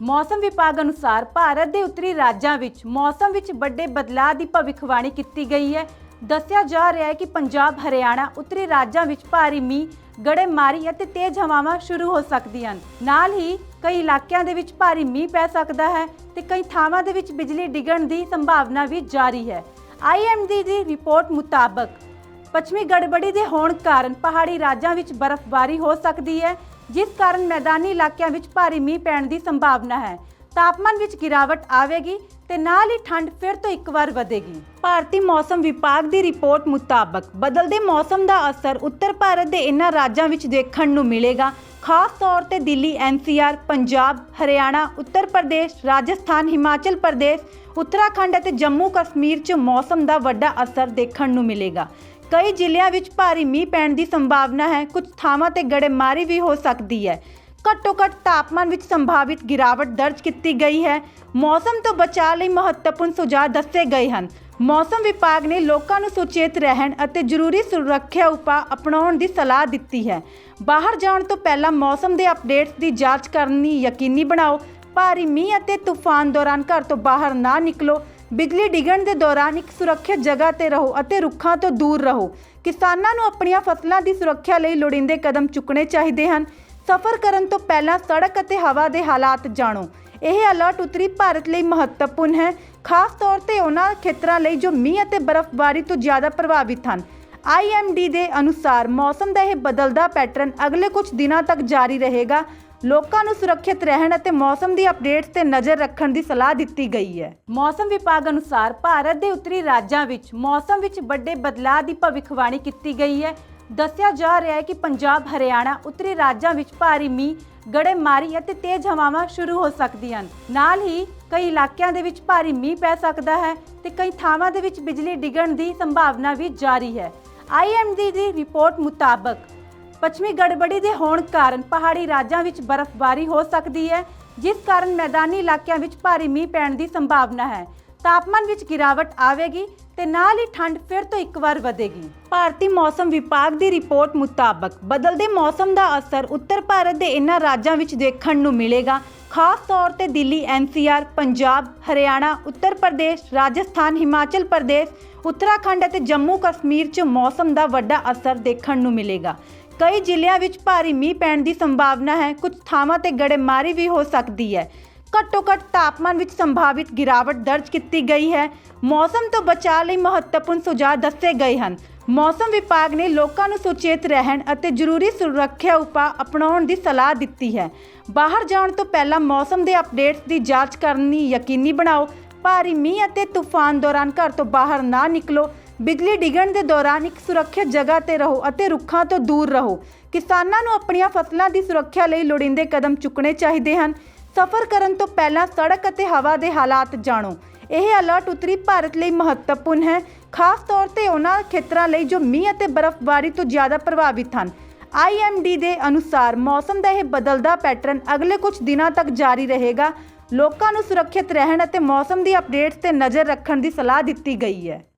ਮੌਸਮ ਵਿਭਾਗ ਅਨੁਸਾਰ ਭਾਰਤ ਦੇ ਉੱਤਰੀ ਰਾਜਾਂ ਵਿੱਚ ਮੌਸਮ ਵਿੱਚ ਵੱਡੇ ਬਦਲਾਅ ਦੀ ਭਵਿੱਖਬਾਣੀ ਕੀਤੀ ਗਈ ਹੈ। ਦੱਸਿਆ ਜਾ ਰਿਹਾ ਹੈ ਕਿ ਪੰਜਾਬ, ਹਰਿਆਣਾ, ਉੱਤਰੀ ਰਾਜਾਂ ਵਿੱਚ ਭਾਰੀ ਮੀਂਹ, ਗੜੇਮਾਰੀ ਅਤੇ ਤੇਜ਼ ਹਵਾਵਾਂ ਸ਼ੁਰੂ ਹੋ ਸਕਦੀਆਂ ਹਨ। ਨਾਲ ਹੀ ਕਈ ਇਲਾਕਿਆਂ ਦੇ ਵਿੱਚ ਭਾਰੀ ਮੀਂਹ ਪੈ ਸਕਦਾ ਹੈ ਤੇ ਕਈ ਥਾਵਾਂ ਦੇ ਵਿੱਚ ਬਿਜਲੀ ਡਿੱਗਣ ਦੀ ਸੰਭਾਵਨਾ ਵੀ ਜਾਰੀ ਹੈ। ਆਈਐਮਡੀ ਦੀ ਰਿਪੋਰਟ ਮੁਤਾਬਕ ਪੱਛਮੀ ਗੜਬੜੀ ਦੇ ਹੋਣ ਕਾਰਨ ਪਹਾੜੀ ਰਾਜਾਂ ਵਿੱਚ ਬਰਫ਼ਬਾਰੀ ਹੋ ਸਕਦੀ ਹੈ ਜਿਸ ਕਾਰਨ ਮੈਦਾਨੀ ਇਲਾਕਿਆਂ ਵਿੱਚ ਭਾਰੀ ਮੀਂਹ ਪੈਣ ਦੀ ਸੰਭਾਵਨਾ ਹੈ। ਤਾਪਮਾਨ ਵਿੱਚ ਗਿਰਾਵਟ ਆਵੇਗੀ ਤੇ ਨਾਲ ਹੀ ਠੰਡ ਫਿਰ ਤੋਂ ਇੱਕ ਵਾਰ ਵਧੇਗੀ। ਭਾਰਤੀ ਮੌਸਮ ਵਿਭਾਗ ਦੀ ਰਿਪੋਰਟ ਮੁਤਾਬਕ ਬਦਲਦੇ ਮੌਸਮ ਦਾ ਅਸਰ ਉੱਤਰ ਭਾਰਤ ਦੇ ਇਨ੍ਹਾਂ ਰਾਜਾਂ ਵਿੱਚ ਦੇਖਣ ਨੂੰ ਮਿਲੇਗਾ। ਖਾਸ ਤੌਰ ਤੇ ਦਿੱਲੀ ਐਨਸੀਆਰ ਪੰਜਾਬ, ਹਰਿਆਣਾ, ਉੱਤਰ ਪ੍ਰਦੇਸ਼, ਰਾਜਸਥਾਨ, ਹਿਮਾਚਲ ਪ੍ਰਦੇਸ਼, ਉੱਤਰਾਖੰਡ ਅਤੇ ਜੰਮੂ ਕਸ਼ਮੀਰ 'ਚ ਮੌਸਮ ਦਾ ਵੱਡਾ ਅਸਰ ਦੇਖਣ ਨੂੰ ਮਿਲੇਗਾ। ਕਈ ਜ਼ਿਲ੍ਹਿਆਂ ਵਿੱਚ ਭਾਰੀ ਮੀਂਹ ਪੈਣ ਦੀ ਸੰਭਾਵਨਾ ਹੈ। ਕੁਝ ਥਾਵਾਂ ਤੇ ਗੜੇਮਾਰੀ ਵੀ ਹੋ ਸਕਦੀ ਹੈ। ਘੱਟੋ ਘੱਟ ਤਾਪਮਾਨ ਵਿੱਚ ਸੰਭਾਵਿਤ ਗਿਰਾਵਟ ਦਰਜ ਕੀਤੀ ਗਈ ਹੈ। ਮੌਸਮ ਤੋਂ ਬਚਾਅ ਲਈ ਮਹੱਤਵਪੂਰਨ ਸੁਝਾਅ ਦੱਸੇ ਗਏ ਹਨ। ਮੌਸਮ ਵਿਭਾਗ ਨੇ ਲੋਕਾਂ ਨੂੰ ਸੁਚੇਤ ਰਹਿਣ ਅਤੇ ਜ਼ਰੂਰੀ ਸੁਰੱਖਿਆ ਉਪਾਅ ਅਪਣਾਉਣ ਦੀ ਸਲਾਹ ਦਿੱਤੀ ਹੈ। ਬਾਹਰ ਜਾਣ ਤੋਂ ਪਹਿਲਾਂ ਮੌਸਮ ਦੇ ਅਪਡੇਟਸ ਦੀ ਜਾਂਚ ਕਰਨੀ ਯਕੀਨੀ ਬਣਾਓ। ਭਾਰੀ ਮੀਂਹ ਅਤੇ ਤੂਫਾਨ ਦੌਰਾਨ ਘਰ ਤੋਂ ਬਾਹਰ ਨਾ ਨਿਕਲੋ। ਬਿਜਲੀ ਡਿੱਗਣ ਦੇ ਦੌਰਾਨ ਇੱਕ ਸੁਰੱਖਿਅਤ ਜਗ੍ਹਾ ਤੇ ਰਹੋ ਅਤੇ ਰੁੱਖਾਂ ਤੋਂ ਦੂਰ ਰਹੋ। ਕਿਸਾਨਾਂ ਨੂੰ ਆਪਣੀਆਂ ਫਸਲਾਂ ਦੀ ਸੁਰੱਖਿਆ ਲਈ ਲੋੜੀਂਦੇ ਕਦਮ ਚੁੱਕਣੇ ਚਾਹੀਦੇ ਹਨ। ਸਫ਼ਰ ਕਰਨ ਤੋਂ ਪਹਿਲਾਂ ਸੜਕ ਅਤੇ ਹਵਾ ਦੇ ਹਾਲਾਤ ਜਾਣੋ। ਇਹ ਅਲਰਟ ਉੱਤਰੀ ਭਾਰਤ ਲਈ ਮਹੱਤਵਪੂਰਨ ਹੈ। ਖਾਸ ਤੌਰ ਤੇ ਉਹਨਾਂ ਖੇਤਰਾਂ ਲਈ ਜੋ ਮੀਂਹ ਅਤੇ ਬਰਫ਼ਬਾਰੀ ਤੋਂ ਜ਼ਿਆਦਾ ਪ੍ਰਭਾਵਿਤ ਹਨ। ਆਈਐਮਡੀ ਦੇ ਅਨੁਸਾਰ ਮੌਸਮ ਦਾ ਇਹ ਬਦਲਦਾ ਪੈਟਰਨ ਅਗਲੇ ਕੁਝ ਦਿਨਾਂ ਤੱਕ ਜਾਰੀ ਰਹੇਗਾ। ਲੋਕਾਂ ਨੂੰ ਸੁਰੱਖਿਅਤ ਰਹਿਣ ਅਤੇ ਮੌਸਮ ਦੀ ਅਪਡੇਟਸ ਤੇ ਨਜ਼ਰ ਰੱਖਣ ਦੀ ਸਲਾਹ ਦਿੱਤੀ ਗਈ ਹੈ। ਮੌਸਮ ਵਿਭਾਗ ਅਨੁਸਾਰ ਭਾਰਤ ਦੇ ਉੱਤਰੀ ਰਾਜਾਂ ਵਿੱਚ ਮੌਸਮ ਵਿੱਚ ਵੱਡੇ ਬਦਲਾਅ ਦੀ ਭਵਿੱਖਬਾਣੀ ਕੀਤੀ ਗਈ ਹੈ। ਦੱਸਿਆ ਜਾ ਰਿਹਾ ਹੈ ਕਿ ਪੰਜਾਬ, ਹਰਿਆਣਾ, ਉੱਤਰੀ ਰਾਜਾਂ ਵਿੱਚ ਭਾਰੀ ਮੀਂਹ, ਗੜੇਮਾਰੀ ਅਤੇ ਤੇਜ਼ ਹਵਾਵਾਂ ਸ਼ੁਰੂ ਹੋ ਸਕਦੀਆਂ ਹਨ। ਨਾਲ ਹੀ ਕਈ ਇਲਾਕਿਆਂ ਦੇ ਵਿੱਚ ਭਾਰੀ ਮੀਂਹ ਪੈ ਸਕਦਾ ਹੈ ਤੇ ਕਈ ਥਾਵਾਂ ਦੇ ਵਿੱਚ ਬਿਜਲੀ ਡਿੱਗਣ ਦੀ ਸੰਭਾਵਨਾ ਵੀ ਜਾਰੀ ਹੈ। ਆਈਐਮਡੀ ਦੀ ਰਿਪੋਰਟ ਮੁਤਾਬਕ ਪੱਛਮੀ ਗੜਬੜੀ ਦੇ ਹੋਣ ਕਾਰਨ ਪਹਾੜੀ ਰਾਜਾਂ ਵਿੱਚ ਬਰਫ਼ਬਾਰੀ ਹੋ ਸਕਦੀ ਹੈ, ਜਿਸ ਕਾਰਨ ਮੈਦਾਨੀ ਇਲਾਕਿਆਂ ਵਿੱਚ ਭਾਰੀ ਮੀਂਹ ਪੈਣ ਦੀ ਸੰਭਾਵਨਾ ਹੈ। ਤਾਪਮਾਨ ਵਿੱਚ ਗਿਰਾਵਟ ਆਵੇਗੀ ਤੇ ਨਾਲ ਹੀ ਠੰਡ ਫਿਰ ਤੋਂ ਇੱਕ ਵਾਰ ਵਧੇਗੀ। ਭਾਰਤੀ ਮੌਸਮ ਵਿਭਾਗ ਦੀ ਰਿਪੋਰਟ ਮੁਤਾਬਕ ਬਦਲਦੇ ਮੌਸਮ ਦਾ ਅਸਰ ਉੱਤਰ ਭਾਰਤ ਦੇ ਇਨ੍ਹਾਂ ਰਾਜਾਂ ਵਿੱਚ ਦੇਖਣ ਨੂੰ ਮਿਲੇਗਾ। ਖਾਸ ਤੌਰ ਤੇ ਦਿੱਲੀ ਐਨਸੀਆਰ ਪੰਜਾਬ, ਹਰਿਆਣਾ, ਉੱਤਰ ਪ੍ਰਦੇਸ਼, ਰਾਜਸਥਾਨ, ਹਿਮਾਚਲ ਪ੍ਰਦੇਸ਼, ਉੱਤਰਾਖੰਡ ਅਤੇ ਜੰਮੂ ਕਸ਼ਮੀਰ 'ਚ ਮੌਸਮ ਦਾ ਵੱਡਾ ਅਸਰ ਦੇਖਣ ਨੂੰ ਮਿਲੇਗਾ। ਕਈ ਜ਼ਿਲ੍ਹਿਆਂ ਵਿੱਚ ਭਾਰੀ ਮੀਂਹ ਪੈਣ ਦੀ ਸੰਭਾਵਨਾ ਹੈ। ਕੁਝ ਥਾਵਾਂ ਤੇ ਗੜੇਮਾਰੀ ਵੀ ਹੋ ਸਕਦੀ ਹੈ। ਘੱਟੋ ਘੱਟ ਤਾਪਮਾਨ ਵਿੱਚ ਸੰਭਾਵਿਤ ਗਿਰਾਵਟ ਦਰਜ ਕੀਤੀ ਗਈ ਹੈ। ਮੌਸਮ ਤੋਂ ਬਚਾਅ ਲਈ ਮਹੱਤਵਪੂਰਨ ਸੁਝਾਅ ਦੱਸੇ ਗਏ ਹਨ। ਮੌਸਮ ਵਿਭਾਗ ਨੇ ਲੋਕਾਂ ਨੂੰ ਸੁਚੇਤ ਰਹਿਣ ਅਤੇ ਜ਼ਰੂਰੀ ਸੁਰੱਖਿਆ ਉਪਾਅ ਅਪਣਾਉਣ ਦੀ ਸਲਾਹ ਦਿੱਤੀ ਹੈ। ਬਾਹਰ ਜਾਣ ਤੋਂ ਪਹਿਲਾਂ ਮੌਸਮ ਦੇ ਅਪਡੇਟਸ ਦੀ ਜਾਂਚ ਕਰਨੀ ਯਕੀਨੀ ਬਣਾਓ। ਭਾਰੀ ਮੀਂਹ ਅਤੇ ਤੂਫਾਨ ਦੌਰਾਨ ਘਰ ਤੋਂ ਬਾਹਰ ਨਾ ਨਿਕਲੋ। ਬਿਜਲੀ ਡਿੱਗਣ ਦੇ ਦੌਰਾਨ ਇੱਕ ਸੁਰੱਖਿਅਤ ਜਗ੍ਹਾ ਤੇ ਰਹੋ ਅਤੇ ਰੁੱਖਾਂ ਤੋਂ ਦੂਰ ਰਹੋ। ਕਿਸਾਨਾਂ ਨੂੰ ਆਪਣੀਆਂ ਫਸਲਾਂ ਦੀ ਸੁਰੱਖਿਆ ਲਈ ਲੋੜੀਂਦੇ ਕਦਮ ਚੁੱਕਣੇ ਚਾਹੀਦੇ ਹਨ। ਸਫ਼ਰ ਕਰਨ ਤੋਂ ਪਹਿਲਾਂ ਸੜਕ ਅਤੇ ਹਵਾ ਦੇ ਹਾਲਾਤ ਜਾਣੋ। ਇਹ ਅਲਰਟ ਉੱਤਰੀ ਭਾਰਤ ਲਈ ਮਹੱਤਵਪੂਰਨ ਹੈ। ਖਾਸ ਤੌਰ ਤੇ ਉਹਨਾਂ ਖੇਤਰਾਂ ਲਈ ਜੋ ਮੀਂਹ ਅਤੇ ਬਰਫ਼ਬਾਰੀ ਤੋਂ ਜ਼ਿਆਦਾ ਪ੍ਰਭਾਵਿਤ ਹਨ। ਆਈਐਮਡੀ ਦੇ ਅਨੁਸਾਰ ਮੌਸਮ ਦਾ ਇਹ ਬਦਲਦਾ ਪੈਟਰਨ ਅਗਲੇ ਕੁਝ ਦਿਨਾਂ ਤੱਕ ਜਾਰੀ ਰਹੇਗਾ। ਲੋਕਾਂ ਨੂੰ ਸੁਰੱਖਿਅਤ ਰਹਿਣ ਅਤੇ ਮੌਸਮ ਦੀ ਅਪਡੇਟਸ ਤੇ ਨਜ਼ਰ ਰੱਖਣ ਦੀ ਸਲਾਹ ਦਿੱਤੀ ਗਈ ਹੈ।